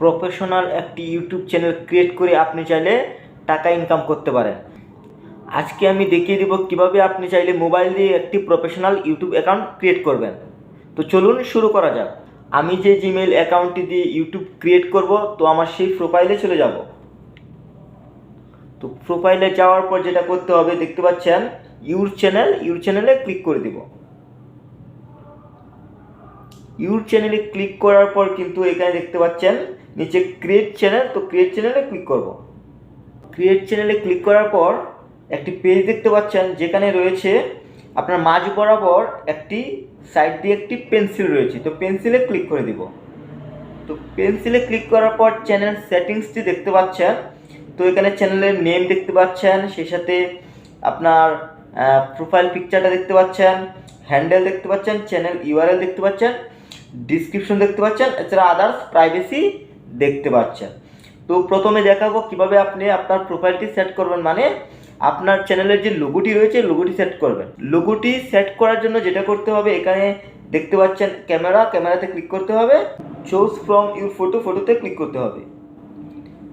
Professional একটি YouTube channel create করে আপনি চাইলে টাকা ইনকাম করতে পারেন। আজকে আমি দেখিয়ে দিব কীভাবে আপনি চাইলে মোবাইল দিয়ে একটি প্রফেশনাল ইউটিউব অ্যাকাউন্ট ক্রিয়েট করবেন। তো চলুন শুরু করা যাক। আমি যে জিমেল অ্যাকাউন্টটি দিয়ে ইউটিউব ক্রিয়েট করব, তো আমার সেই প্রোফাইলে চলে যাব। তো প্রোফাইলে যাওয়ার পর যেটা করতে হবে, দেখতে পাচ্ছেন ইউর চ্যানেল ইউর চ্যানেলে ক্লিক করে দিব। ইউর চ্যানেলে ক্লিক করার পর কিন্তু এখানে দেখতে পাচ্ছেন নিচে ক্রিয়েট চ্যানেল তো ক্রিয়েট চ্যানেলে ক্লিক করব। ক্রিয়েট চ্যানেলে ক্লিক করার পর একটি পেজ দেখতে পাচ্ছেন, যেখানে রয়েছে আপনার মাঝ বরাবর একটি সাইড দিয়ে একটি পেন্সিল রয়েছে। তো পেন্সিলে ক্লিক করে দিব। তো পেন্সিলে ক্লিক করার পর চ্যানেল সেটিংসটি দেখতে পাচ্ছেন। তো এখানে চ্যানেলের নেম দেখতে পাচ্ছেন, সেই সাথে আপনার প্রোফাইল পিকচারটা দেখতে পাচ্ছেন হ্যান্ডেল দেখতে পাচ্ছেন চ্যানেল ইউআরএল দেখতে পাচ্ছেন ডিসক্রিপশন দেখতে পাচ্ছেন, এছাড়া আদার্স প্রাইভেসি দেখতে পাচ্ছেন। তো প্রথমে দেখাবো কীভাবে আপনি আপনার প্রোফাইলটি সেট করবেন। মানে আপনার চ্যানেলের যে লোগোটি রয়েছে লোগোটি সেট করবেন। লোগোটি সেট করার জন্য যেটা করতে হবে, এখানে দেখতে পাচ্ছেন ক্যামেরা ক্যামেরাতে ক্লিক করতে হবে। চুজ ফ্রম ইউর ফটো ফটোতে ক্লিক করতে হবে।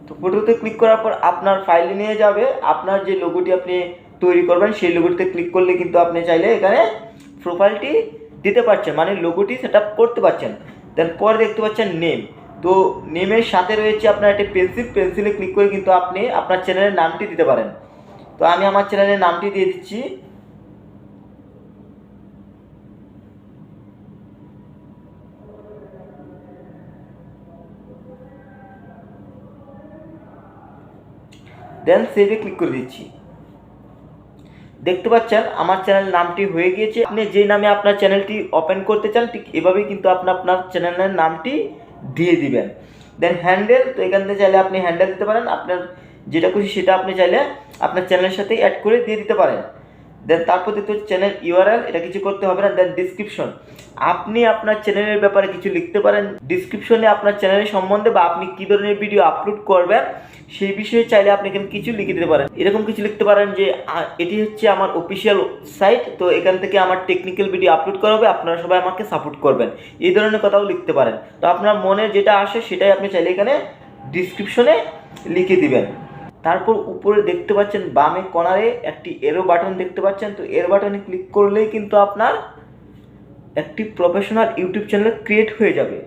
তো ফটোতে ক্লিক করার পর আপনার ফাইলে নিয়ে যাবে। আপনার যে লোগোটি আপনি তৈরি করবেন, সেই লোগোটিতে ক্লিক করলে কিন্তু আপনি চাইলে এখানে প্রোফাইলটি দিতে পারছেন। মানে লোগোটি সেট করতে পারছেন। দেন পরে দেখতে পাচ্ছেন নেম তো নেমের সাথে রয়েছে আপনার একটি পেন্সিল, পেন্সিলে ক্লিক করে কিন্তু আপনি আপনার চ্যানেলের নামটি দিতে পারেন। তো আমি আমার চ্যানেলের নামটি দিয়ে দিচ্ছি। দেন সেভে ক্লিক করে দিচ্ছি। দেখতে পাচ্ছেন, আমার চ্যানেল নামটি হয়ে গিয়েছে। আপনি যে নামে আপনার চ্যানেলটি ওপেন করতে চান, ঠিক এভাবেই কিন্তু আপনি, আপনার চ্যানেলের নামটি দিয়ে দিবেন। দেন হ্যান্ডেল তো এখান থেকে চাইলে আপনি হ্যান্ডেল দিতে পারেন। আপনার যেটা খুশি সেটা আপনি চাইলে আপনার চ্যানেলের সাথেই অ্যাড করে দিয়ে দিতে পারেন। দেন তারপর হচ্ছে চ্যানেল ইউআরএল এটা কিছু করতে হবে না দেন ডিসক্রিপশন আপনি আপনার চ্যানেলের ব্যাপারে কিছু লিখতে পারেন ডিসক্রিপশনে আপনার চ্যানেলের সম্বন্ধে বা আপনি কী ধরনের ভিডিও আপলোড করবেন, সেই বিষয়ে চাইলে আপনি এখানে কিছু লিখে দিতে পারেন। এরকম কিছু লিখতে পারেন যে এটি হচ্ছে আমার অফিসিয়াল সাইট তো এখান থেকে আমার টেকনিক্যাল ভিডিও আপলোড করা হবে, আপনারা সবাই আমাকে সাপোর্ট করবেন। এই ধরনের কথাও লিখতে পারেন। তো আপনার মনে যেটা আসে, সেটাই আপনি চাইলে এখানে ডিসক্রিপশনে লিখে দিবেন। তারপর উপরে দেখতে পাচ্ছেন বামে কোনারে একটি এরো বাটন দেখতে পাচ্ছেন। তো এরো বাটনে ক্লিক করলেই কিন্তু আপনার একটি প্রফেশনাল ইউটিউব চ্যানেল ক্রিয়েট হয়ে যাবে।